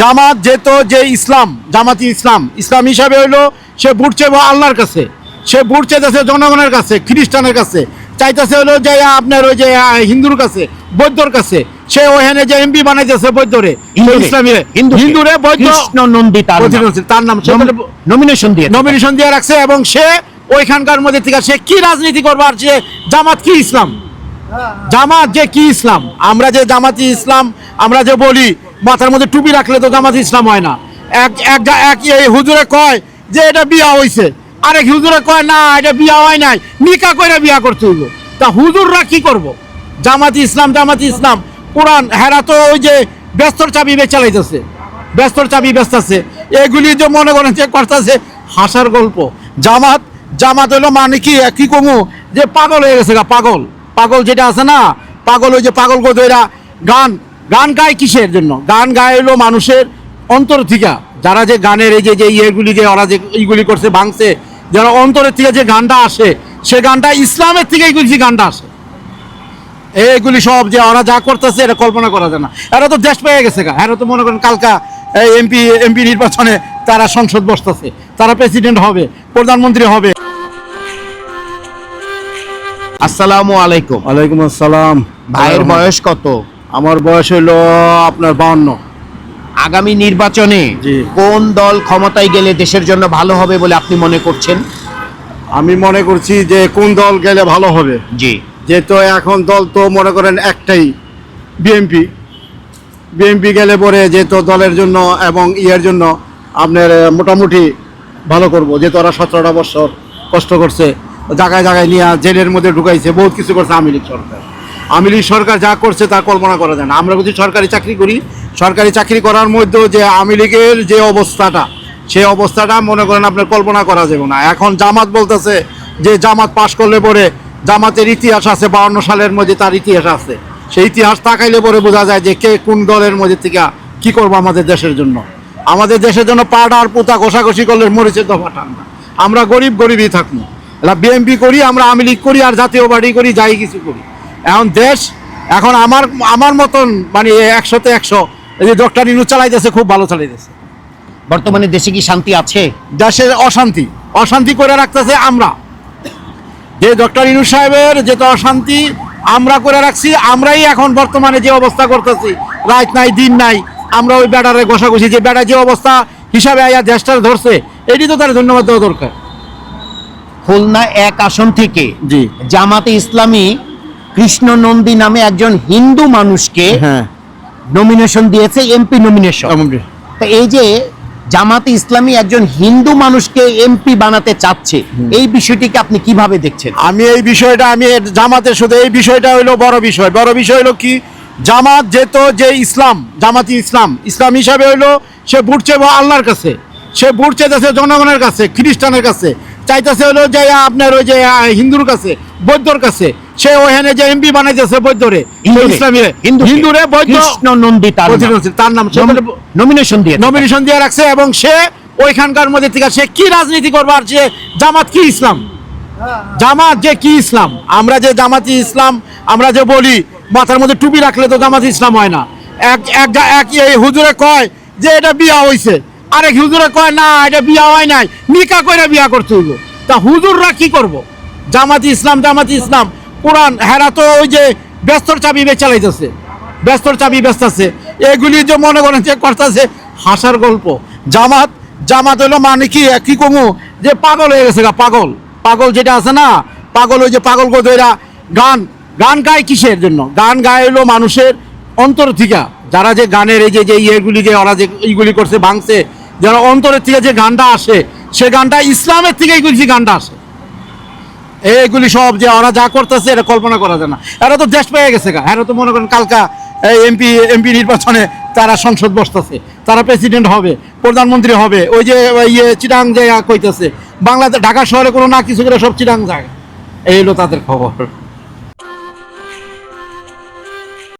জামাত যেত যে ইসলাম জামাতি ইসলাম। ইসলাম হিসাবে হইল সে চাইব আল্লাহর কাছে সে ভোট চাইতেছে জনগণের কাছে খ্রিস্টানের কাছে। চাইতেছে হলো যে আপনার ওই যে হিন্দুর কাছে বৈদ্যর কাছে। সে ওখানে যে এমপি বানাইতেছে বৌদ্ধরে হিন্দুরে, ইসলামী হিন্দুকে। হিন্দুরে কৃষ্ণ নন্দী তার নাম। তার নাম নমিনেশন দিয়ে নমিনেশন দিয়ে রাখছে এবং সে ওইখানকার মধ্যে থেকে সে কি রাজনীতি করবে আর সে জামাত কি ইসলাম? জামাত যে কি ইসলাম? আমরা যে জামাতি ইসলাম আমরা যে বলি মাথার মধ্যে টুপি রাখলে তো জামাতি ইসলাম হয় না। এক এক এক হুজুরে কয় যে এটা বিয়া হইছে। আরেক হুজুরে কয়, না, এটা বিয়া হয় নাই। নিকা কইরা বিয়া করতে হইব। তা হুজুররা কি করব? জামাতি ইসলাম জামাতি ইসলাম। কোরআন, হেরা তো ওই যে ব্যস্তর চাবি বেচালাইতেছে ব্যস্তর চাবি ব্যস্ত আছে এগুলি যে মনে করেন যে করতেছে, হাসার গল্প। জামাত জামাত হইল মানে কি কি কমু? যে পাগল হয়ে গেছে গা, পাগল। পাগল যেটা আছে না, পাগল ওই যে পাগল গোদইরা গান গান গায় কিসের জন্য? গান গায় হলো মানুষের অন্তর থেকে। যারা যে গানের এই যে যে ইয়েগুলি যে ওরা যে এইগুলি করছে ভাঙছে যারা অন্তরের থেকে যে গানটা আসে সে গানটা ইসলামের থেকে এইগুলি যে গানটা আসে। এইগুলি সব যে ওরা যা করতেছে এটা কল্পনা করা যায় না। এরা তো দেশ পেয়ে গেছে গা। এরা তো মনে করেন কালকা এমপি এমপি নির্বাচনে তারা সংসদ বসতেছে। তারা প্রেসিডেন্ট হবে প্রধানমন্ত্রী হবে। আসসালামু আলাইকুম। ওয়ালাইকুম আসসালাম। ভাইয়ের বয়স কত? আমার বয়স হলো আপনার বাউন্ন। আগামী নির্বাচনে। কোন দল ক্ষমতায় গেলে দেশের জন্য ভালো হবে বলে আপনি মনে করছেন? আমি মনে করছি যে কোন দল গেলে ভালো হবে। জি। যেহেতু এখন দল তো মনে করেন একটাই বিএনপি। বিএনপি গেলে পরে যেহেতু দলের জন্য এবং ইয়ের জন্য আপনার মোটামুটি ভালো করব। যেহেতু ওরা সতেরোটা বছর কষ্ট করছে জায়গায় জায়গায় নিয়ে জেলের মধ্যে ঢুকাইছে বহুত কিছু করছে আওয়ামী লীগ সরকার। আওয়ামী সরকার যা করছে তা কল্পনা করা যায় না। আমরা যদি সরকারি চাকরি করি, সরকারি চাকরি করার মধ্যেও যে আওয়ামী লীগের যে অবস্থাটা, সেই অবস্থাটা মনে করেন আপনার কল্পনা করা যাবে না। এখন জামাত বলতেছে যে জামাত পাশ করলে পরে জামাতের ইতিহাস আছে, বাউন্ন সালের মধ্যে তার ইতিহাস আছে। সেই ইতিহাস তাকাইলে পরে বোঝা যায় যে কে কোন দলের মধ্যে থেকে কি করব আমাদের দেশের জন্য। আমাদের দেশের জন্য পাড়া আর পুতা ঘষাঘষি করলে মরিচের দফা ঠান্ডা আমরা গরিব গরিবই থাকব। বিএমপি করি, আমরা আওয়ামী লীগ করি, আর জাতীয় পার্টি করি, যাই কিছু করি। এখন দেশ এখন আমার আমার মতন মানে একশোতে একশো। এই যে ডক্টর ইনু চালাইতেছে খুব ভালো চালাইতেছে। বর্তমানে দেশে কি শান্তি আছে? দেশের অশান্তি। অশান্তি করে রাখতেছে আমরা। যে ডক্টর ইনু সাহেবের যেটা অশান্তি আমরা করে রাখছি আমরাই এখন বর্তমানে যে অবস্থা করতেছি। রাত নাই দিন নাই আমরা ওই ব্যাটারে ঘষাঘষি যে ব্যাটা যে অবস্থা হিসাবে আয়া দেশটার ধরছে এটি তো তার ধন্যবাদ দেওয়া দরকার। খুলনা এক আসন থেকে জি। জামাতে ইসলামী কৃষ্ণ নন্দী নামে একজন হিন্দু মানুষকে হ্যাঁ। নমিনেশন দিয়েছে এমপি নমিনেশন তো এই যে জামাতে ইসলামী একজন হিন্দু মানুষকে এমপি বানাতে চাচ্ছে এই বিষয়টিকে আপনি কীভাবে দেখছেন? আমি এই বিষয়টা আমি জামাতের সাথে এই বিষয়টা হইল বড় বিষয়। বড় বিষয় হলো কি? জামাত যেত যে ইসলাম জামাতি ইসলাম। ইসলাম হিসাবে হইল সে চাইব আল্লাহর কাছে। সে ভোট চাইতেছে জনগণের কাছে খ্রিস্টানের কাছে। চাইতেছে হলো যে আপনার ওই যে হিন্দুর কাছে বৌদ্ধর কাছে। সে ওখানে যে এমপি বানাইতেছে বৌদ্ধরে হিন্দুরে, হিন্দুরে কৃষ্ণ নন্দী তার নাম। নমিনেশন দিয়ে নমিনেশন দিয়ে রাখছে এবং সে ওইখানকার মধ্যে থেকে সে কি রাজনীতি করবে আর সে জামাত কি ইসলাম? জামাত যে কি ইসলাম? আমরা যে জামাতি ইসলাম আমরা যে বলি মাথার মধ্যে টুপি রাখলে তো জামাতি ইসলাম হয় না। এক এক এই হুজুরে কয় যে এটা বিয়া হইছে। আরেক হুজুরে কয় না এটা বিয়া হয় নাই। নিকা কইরা বিয়া করতে হইব। তা হুজুররা কি করব? জামাতি ইসলাম জামাতি ইসলাম। কোরআন, হেরা তো ওই যে ব্যস্তর চাবি বেচালাইতেছে ব্যস্তর চাবি ব্যস্ত আছে এগুলি যে মনে করেন যে করতেছে, হাসার গল্প। জামাত জামাত হইল মানে কি কি কমু? যে পাগল হয়ে গেছে গা, পাগল। পাগল যেটা আছে না, পাগল ওই যে পাগল গোদইরা গান গান গায় কিসের জন্য? গান গায় হইল মানুষের অন্তর থেকে। যারা যে গানের এই যে যে ইয়েগুলি যে ওরা যে এইগুলি করছে, ভাঙছে, যারা অন্তরের থেকে যে গানটা আসে, সে গানটা ইসলামের থেকে এইগুলি যে গানটা আসে। এইগুলি সব যে ওরা যা করতেছে, এটা কল্পনা করা যায় না। এরা তো দেশ পেয়ে গেছে গা। এরা তো মনে করেন কালকা এমপি এমপি নির্বাচনে তারা সংসদ বসতেছে। তারা প্রেসিডেন্ট হবে, প্রধানমন্ত্রী হবে, ওই যে ইয়ে চিটাং জায়গা কইতেছে, বাংলাদেশ, ঢাকা শহরে কোনো না কিছু করে সব চিটাং জায়গা এই হলো তাদের খবর।